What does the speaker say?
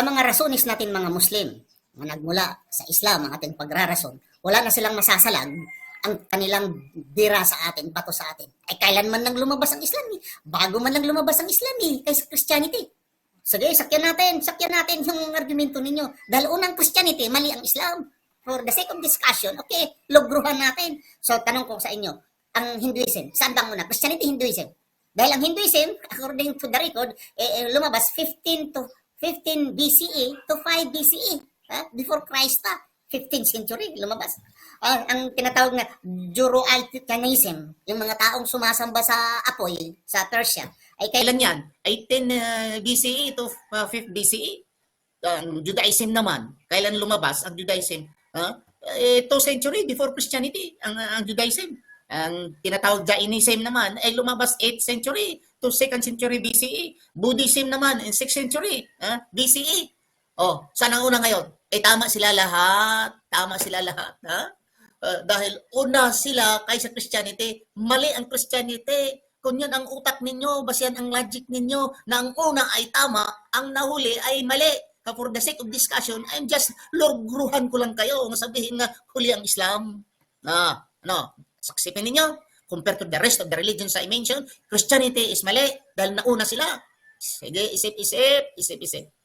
sa mga rasonis natin mga Muslim, na nagmula sa Islam, ang ating pagrarason, wala na silang masasalag ang kanilang bira sa atin, bato sa atin. Ay kailan man lang lumabas ang Islam eh. Bago man lang lumabas ang Islam eh, kaysa Christianity. Sige, sakyan natin, sakyan natin yung argumento ninyo. Dahil unang Christianity, mali ang Islam. For the sake of discussion, okay, logruhan natin. So, tanong ko sa inyo, ang Hinduism, saan bang una? Christianity, Hinduism. Dahil ang Hinduism, according to the record, eh, eh, lumabas 15 to 15 BCE to 5 BCE. Ha? Before Christ pa. 15th century, lumabas. Ah, ang tinatawag na Zoroastrianism, yung mga taong sumasamba sa apoy sa Persia, ay kailan yan? Ay 10 uh, BCE to uh, 5th BCE. Ang Judaism naman, kailan lumabas ang Judaism? Uh, eh, 2 century before Christianity, ang, ang Judaism. Ang tinatawag Jainism naman ay lumabas 8th century to 2nd century BCE. Buddhism naman in 6th century uh, BCE. Oh, saan ang una ngayon? Eh tama sila lahat. Tama sila lahat. Ha? Uh, dahil una sila kaysa Christianity, mali ang Christianity. Kung yan ang utak ninyo, basihan ang logic ninyo na ang una ay tama, ang nahuli ay mali. For the sake of discussion, I'm just lorgruhan ko lang kayo na sabihin nga huli ang Islam. Na, no, saksipin ninyo. Compared to the rest of the religions I mentioned, Christianity is mali dahil nauna sila. Sige, isip-isip, isip-isip.